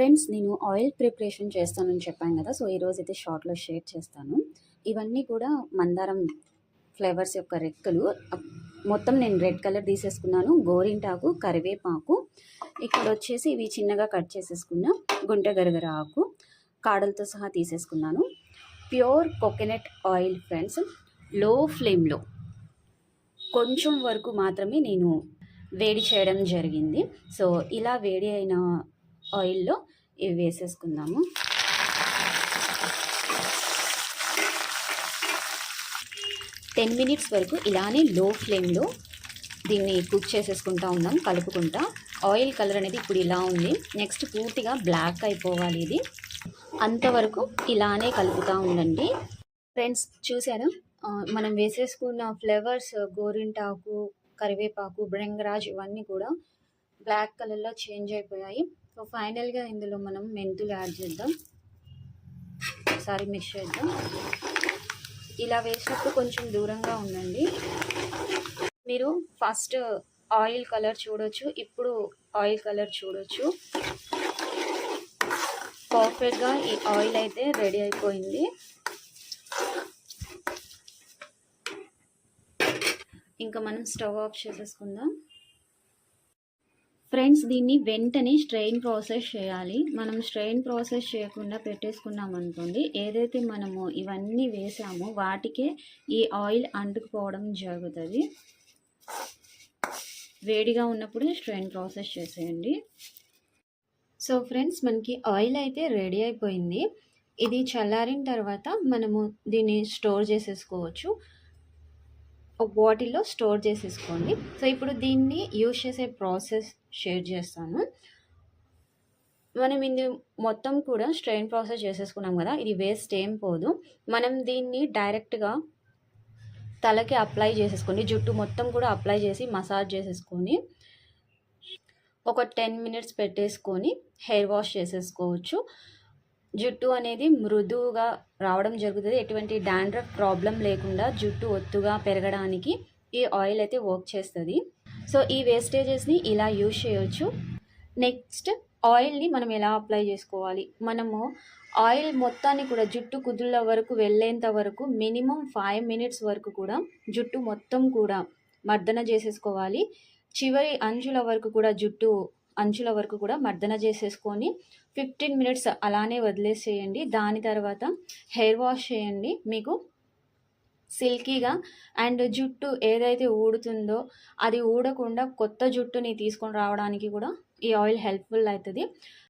Friends నేను oil preparation చేస్తానని చెప్పాను కదా సో ఈరోజు అయితే షార్ట్లో షేర్ చేస్తాను. ఇవన్నీ కూడా మందారం ఫ్లేవర్స్ యొక్క రెక్కలు. మొత్తం నేను రెడ్ కలర్ తీసేసుకున్నాను. గోరింటాకు కరివేపాకు. ఇక్కడ వచ్చేసి ఇవి చిన్నగా కట్ చేసేసుకున్న గుంట గరగర ఆకు కాడలతో సహా తీసేసుకున్నాను. ప్యూర్ కోకోనట్ ఆయిల్ ఫ్రెండ్స్లో ఫ్లేమ్లో కొంచెం వరకు మాత్రమే నేను వేడి చేయడం జరిగింది. సో ఇలా వేడి అయిన ఆయిల్లో ఇవి వేసేసుకుందాము. టెన్ మినిట్స్ వరకు ఇలానే లో ఫ్లేమ్లో దీన్ని కుక్ చేసేసుకుంటా ఉన్నాం కలుపుకుంటా. ఆయిల్ కలర్ అనేది ఇప్పుడు ఇలా ఉంది. నెక్స్ట్ పూర్తిగా బ్లాక్ అయిపోవాలి ఇది. అంతవరకు ఇలానే కలుపుతూ ఉండండి. ఫ్రెండ్స్ చూసారా మనం వేసేసుకున్న ఫ్లేవర్స్ గోరింటాకు కరివేపాకు బ్రింగరాజ్ ఇవన్నీ కూడా బ్లాక్ కలర్లో చేంజ్ అయిపోయాయి. సో ఫైనల్గా ఇందులో మనం మెంతులు యాడ్ చేద్దాం. ఒకసారి మిక్స్ చేద్దాం. ఇలా వేసినప్పుడు కొంచెం దూరంగా ఉండండి. మీరు ఫస్ట్ ఆయిల్ కలర్ చూడొచ్చు. ఇప్పుడు ఆయిల్ కలర్ చూడొచ్చు. పర్ఫెక్ట్గా ఈ ఆయిల్ అయితే రెడీ అయిపోయింది. ఇంకా మనం స్టవ్ ఆఫ్ చేసేసుకుందాం. ఫ్రెండ్స్ దీన్ని వెంటనే స్ట్రెయిన్ ప్రాసెస్ చేయాలి. మనం స్ట్రెయిన్ ప్రాసెస్ చేయకుండా పెట్టేసుకున్నాం అనుకోండి ఏదైతే మనము ఇవన్నీ వేసామో వాటికే ఈ ఆయిల్ అంటుకుపోవడం జరుగుతుంది. వేడిగా ఉన్నప్పుడు స్ట్రెయిన్ ప్రాసెస్ చేసేయండి. సో ఫ్రెండ్స్ మనకి ఆయిల్ అయితే రెడీ అయిపోయింది. ఇది చల్లారిన తర్వాత మనము దీన్ని స్టోర్ చేసేసుకోవచ్చు. ఒక బాటిల్లో స్టోర్ చేసేసుకోండి. సో ఇప్పుడు దీన్ని యూజ్ చేసే ప్రాసెస్ షేర్ చేస్తాను. మనం ఇది మొత్తం కూడా స్ట్రెయిన్ ప్రాసెస్ చేసేసుకున్నాం కదా ఇది వేస్ట్ ఏం పోదు. మనం దీన్ని డైరెక్ట్గా తలకి అప్లై చేసేసుకోండి. జుట్టు మొత్తం కూడా అప్లై చేసి మసాజ్ చేసేసుకొని ఒక టెన్ మినిట్స్ పెట్టేసుకొని హెయిర్ వాష్ చేసేసుకోవచ్చు. జుట్టు అనేది మృదువుగా రావడం జరుగుతుంది. ఎటువంటి డాండ్రఫ్ ప్రాబ్లం లేకుండా జుట్టు ఒత్తుగా పెరగడానికి ఈ ఆయిల్ అయితే వర్క్ చేస్తుంది. సో ఈ వేస్టేజెస్ని ఇలా యూజ్ చేయొచ్చు. నెక్స్ట్ ఆయిల్ని మనం ఎలా అప్లై చేసుకోవాలి? మనము ఆయిల్ మొత్తాన్ని కూడా జుట్టు కుదుళ్ళ వరకు వెళ్ళేంత వరకు మినిమం ఫైవ్ మినిట్స్ వరకు కూడా జుట్టు మొత్తం కూడా మర్దన చేసేసుకోవాలి. చివరి అంచుల వరకు కూడా జుట్టు అంచుల వరకు కూడా మర్దన చేసేసుకొని ఫిఫ్టీన్ మినిట్స్ అలానే వదిలేసేయండి. దాని తర్వాత హెయిర్ వాష్ చేయండి. మీకు సిల్కీగా అండ్ జుట్టు ఏదైతే ఊడుతుందో అది ఊడకుండా కొత్త జుట్టుని తీసుకొని రావడానికి కూడా ఈ ఆయిల్ హెల్ప్ఫుల్ అవుతుంది.